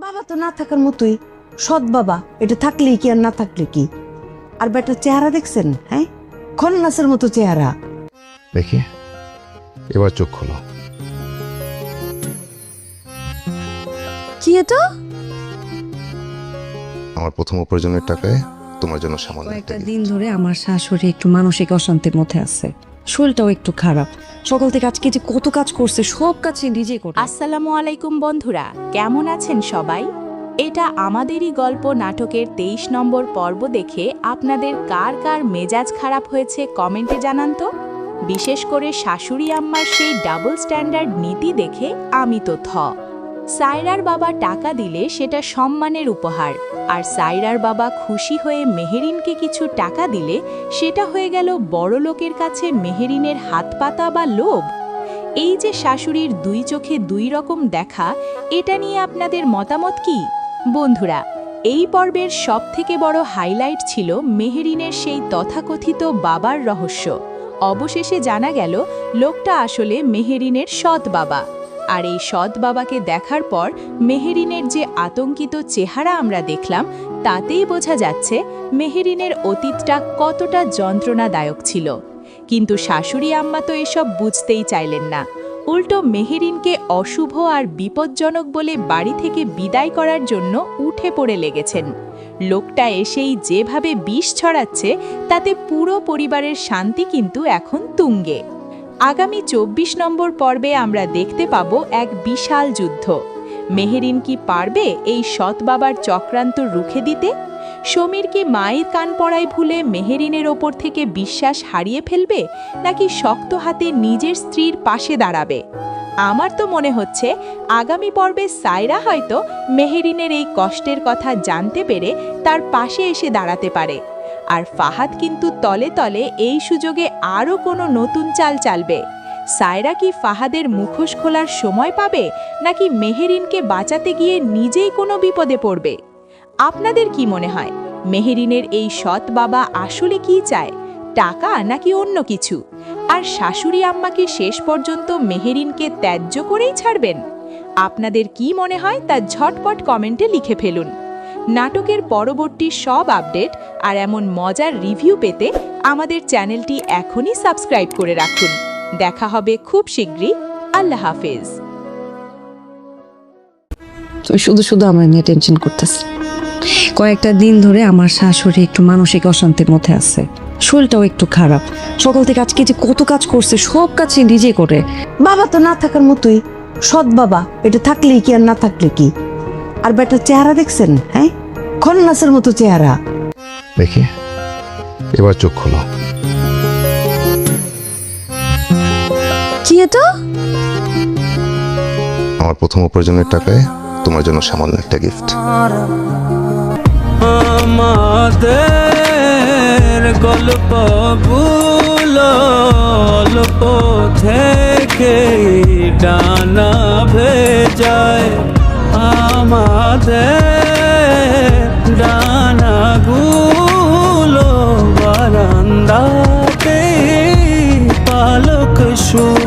বাবা তো না থাকার মতোই সৎ বাবা এটা থাকলেই কি আর না থাকলে কি? আর বেটার চেহারা দেখছেন হ্যাঁ? খন্নাসের মতো চেহারা। দেখি এবার চোখ খোলো। কি এটা? আমার প্রথম উপার্জনের টাকায় তোমার জন্য সামান্য একটা দিন ধরে আমার শাশুড়ি একটু মানসিক অশান্তির মধ্যে আছে। শরীরটাও একটু খারাপ। সকাল থেকে আজকে যে কত কাজ করছে, সব কাজ সে নিজেই করে আসসালামু আলাইকুম বন্ধুরা, কেমন আছেন সবাই? এটা আমাদেরই গল্প নাটকের তেইশ নম্বর পর্ব দেখে আপনাদের কার কার মেজাজ খারাপ হয়েছে কমেন্টে জানান তো। বিশেষ করে শাশুড়ি আম্মার সেই ডাবল স্ট্যান্ডার্ড নীতি দেখে আমি তো থ। সায়রার বাবা টাকা দিলে সেটা সম্মানের উপহার। আর সায়রার বাবা খুশি হয়ে মেহেরিনকে কিছু টাকা দিলে সেটা হয়ে গেল বড় লোকের কাছে মেহেরিনের হাত পাতা বা লোভ। এই যে শাশুড়ির দুই চোখে দুই রকম দেখা, এটা নিয়ে আপনাদের মতামত কি? বন্ধুরা, এই পর্বের সবথেকে বড় হাইলাইট ছিল মেহেরিনের সেই তথাকথিত বাবার রহস্য। অবশেষে জানা গেল, লোকটা আসলে মেহেরিনের সৎ বাবা। আর এই সৎ বাবাকে দেখার পর মেহেরিনের যে আতঙ্কিত চেহারা আমরা দেখলাম, তাতেই বোঝা যাচ্ছে মেহেরিনের অতীতটা কতটা যন্ত্রণাদায়ক ছিল। কিন্তু শাশুড়ি আম্মা তো এসব বুঝতেই চাইলেন না। উল্টো মেহেরিনকে অশুভ আর বিপজ্জনক বলে বাড়ি থেকে বিদায় করার জন্য উঠে পড়ে লেগেছেন। লোকটা এসেই যেভাবে বিষ ছড়াচ্ছে, তাতে পুরো পরিবারের শান্তি কিন্তু এখন তুঙ্গে। আগামী চব্বিশ নম্বর পর্বে আমরা দেখতে পাব এক বিশাল যুদ্ধ। মেহেরিন কি পারবে এই সৎ বাবার চক্রান্ত রুখে দিতে? সমীর কি মায়ের কান পড়ায় ভুলে মেহেরিনের ওপর থেকে বিশ্বাস হারিয়ে ফেলবে, নাকি শক্ত হাতে নিজের স্ত্রীর পাশে দাঁড়াবে? আমার তো মনে হচ্ছে, আগামী পর্বে সাইরা হয়তো মেহেরিনের এই কষ্টের কথা জানতে পেরে তার পাশে এসে দাঁড়াতে পারে। আর ফাহাদ কিন্তু তলে তলে এই সুযোগে আরও কোনো নতুন চাল চালবে। সায়রা কি ফাহাদের মুখোশ খোলার সময় পাবে, নাকি মেহেরিনকে বাঁচাতে গিয়ে নিজেই কোনো বিপদে পড়বে? আপনাদের কি মনে হয়? মেহেরিনের এই সৎ বাবা আসলে কি চায়, টাকা নাকি অন্য কিছু? আর শাশুড়ি আম্মাকে শেষ পর্যন্ত মেহেরিনকে ত্যায্য করেই ছাড়বেন? আপনাদের কি মনে হয় তা ঝটপট কমেন্টে লিখে ফেলুন। নাটকের পরবর্তী সব আপডেট আর এমন মজার রিভিউ পেতে আমাদের চ্যানেলটি এখনই সাবস্ক্রাইব করে রাখুন। দেখা হবে খুব শীঘ্রই। আল্লাহ হাফেজ। তুই শুধু শুধু আমার নিয়ে টেনশন করতেছ। কয়েকটা দিন ধরে আমার শাশুড়ি একটু মানসিক অশান্তির মধ্যে আছে। শরীরটাও একটু খারাপ। সকাল থেকে আজকে যে কত কাজ করছে সব কাজ সে নিজেই করে। বাবা তো না থাকার মতোই সৎ বাবা। এটা থাকলেই কি আর না থাকলে কি? আর বেটার চেহারা দেখছেন হ্যাঁ? খন্নাসের মতো চেহারা। দেখি এবার চোখ খোলো। কি এটা আমার প্রথম উপার্জনের টাকায় তোমার জন্য সামান্য একটা গিফট আমাদের গল্পগুলো অল্প থেকে ডানা ভেজায় 说。